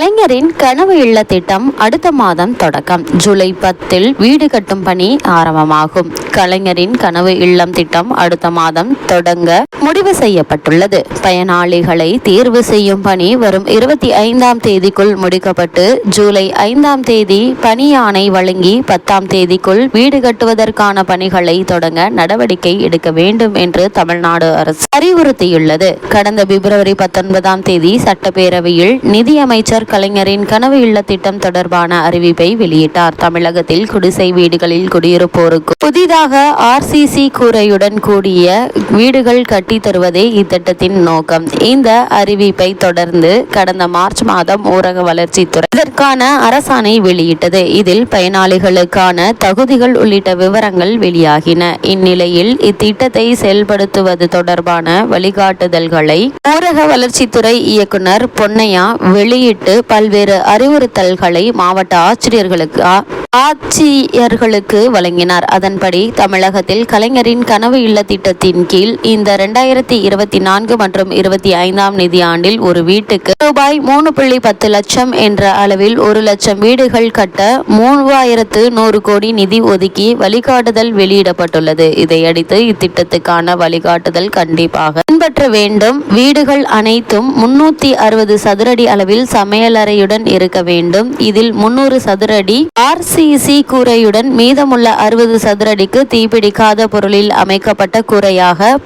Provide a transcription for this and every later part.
கலைஞரின் கனவு இல்ல திட்டம் அடுத்த மாதம் தொடக்கம். ஜூலை பத்தில் வீடு கட்டும் பணி ஆரம்பமாகும். கலைஞரின் கனவு இல்லம் திட்டம் அடுத்த மாதம் தொடங்க முடிவு செய்யப்பட்டுள்ளது. பயனாளிகளை தேர்வு செய்யும் பணி வரும் இருபத்தி ஐந்தாம் தேதிக்குள் முடிக்கப்பட்டு ஜூலை ஐந்தாம் தேதி பணி வழங்கி பத்தாம் தேதிக்குள் வீடு கட்டுவதற்கான பணிகளை தொடங்க நடவடிக்கை எடுக்க வேண்டும் என்று தமிழ்நாடு அரசு அறிவுறுத்தியுள்ளது. கடந்த பிப்ரவரி பத்தொன்பதாம் தேதி சட்டப்பேரவையில் நிதியமைச்சர் கலைஞரின் கனவு இல்ல திட்டம் தொடர்பான அறிவிப்பை வெளியிட்டார். தமிழகத்தில் குடிசை வீடுகளில் குடியிருப்போருக்கு புதிதாக ஆர்சிசி கூரையுடன் கூடிய வீடுகள் கட்டி தருவதே இத்திட்டத்தின் நோக்கம். இந்த அறிவிப்பை தொடர்ந்து கடந்த மார்ச் மாதம் ஊரக வளர்ச்சித்துறை இதற்கான அரசாணை வெளியிட்டது. இதில் பயனாளிகளுக்கான தகுதிகள் உள்ளிட்ட விவரங்கள் வெளியாகின. இந்நிலையில் இத்திட்டத்தை செயல்படுத்துவது தொடர்பான வழிகாட்டுதல்களை ஊரக வளர்ச்சித்துறை இயக்குனர் பொன்னையா வெளியிட்டு பல்வேறு அறிவுறுத்தல்களை மாவட்ட ஆட்சியர்களுக்கு ஆட்சியர்களுக்கு வழங்கினார். அதன்படி தமிழகத்தில் கலைஞரின் கனவு இல்ல திட்டத்தின் கீழ் இந்த இரண்டாயிரத்தி இருபத்தி நான்கு மற்றும் இருபத்தி ஐந்தாம் நிதியாண்டில் ஒரு வீட்டுக்கு ரூபாய் மூணு புள்ளி பத்து லட்சம் என்ற அளவில் ஒரு லட்சம் வீடுகள் கட்ட மூவாயிரத்து நூறு கோடி நிதி ஒதுக்கி வழிகாட்டுதல் வெளியிடப்பட்டுள்ளது. இதையடுத்து இத்திட்டத்துக்கான வழிகாட்டுதல் கண்டிப்பாக பின்பற்ற வேண்டும். வீடுகள் அனைத்தும் முன்னூத்தி அறுபது சதுரடி அளவில் சமையலறையுடன் இருக்க வேண்டும். இதில் முன்னூறு சதுரடி ஆர்சிசி கூரையுடன் மீதமுள்ள அறுபது சதுரடிக்கு தீப்பிடிக்காத பொருளில் அமைக்கப்பட்ட கூரையாக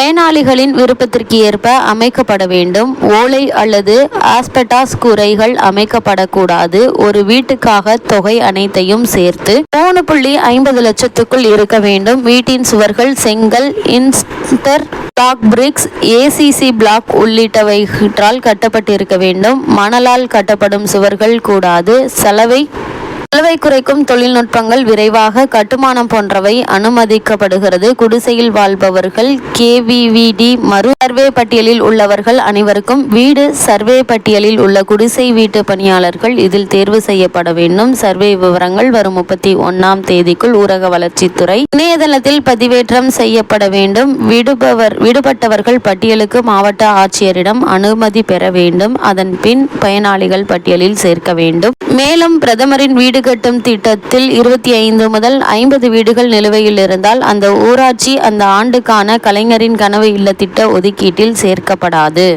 பயனாளிகளின் விருப்பத்திற்கு ஏற்ப அமைக்கப்பட வேண்டும். ஓலை அல்லது ஆஸ்பெட்டாஸ் கூரைகள் அமைக்கப்படக்கூடாது. ஒரு வீட்டுக்காக தொகை அனைத்தையும் சேர்த்து மூணு புள்ளி ஐம்பது லட்சத்துக்குள் இருக்க வேண்டும். வீட்டின் சுவர்கள் செங்கல் இன்ஸ்டர் பிளாக் பிரிக்ஸ் ஏசிசி பிளாக் உள்ளிட்டவைகளால் கட்டப்பட்டிருக்க வேண்டும். மணலால் கட்டப்படும் சுவர்கள் கூடாது. செலவை செலவை குறைக்கும் தொழில்நுட்பங்கள் விரைவாக கட்டுமானம் போன்றவை அனுமதிக்கப்படுகிறது. குடிசையில் வாழ்பவர்கள் கேவிவிடி மறு சர்வே பட்டியலில் உள்ளவர்கள் அனைவருக்கும் வீடு சர்வே பட்டியலில் உள்ள குடிசை வீட்டு பணியாளர்கள் இதில் தேர்வு செய்யப்பட வேண்டும். சர்வே விவரங்கள் வரும் முப்பத்தி ஒன்னாம் தேதிக்குள் ஊரக வளர்ச்சித்துறை இணையதளத்தில் பதிவேற்றம் செய்யப்பட வேண்டும். விடுபவர் விடுபட்டவர்கள் பட்டியலுக்கு மாவட்ட ஆட்சியரிடம் அனுமதி பெற வேண்டும். அதன் பின் பயனாளிகள் பட்டியலில் சேர்க்க வேண்டும். மேலும் பிரதமரின் வீடு கட்டும் திட்டத்தில் இருபத்தி ஐந்து முதல் ஐம்பது வீடுகள் நிலுவையில் இருந்தால் அந்த ஊராட்சி அந்த ஆண்டுக்கான கலைஞரின் கனவு இல்ல திட்ட ஒதுக்கீட்டில் சேர்க்கப்படாது.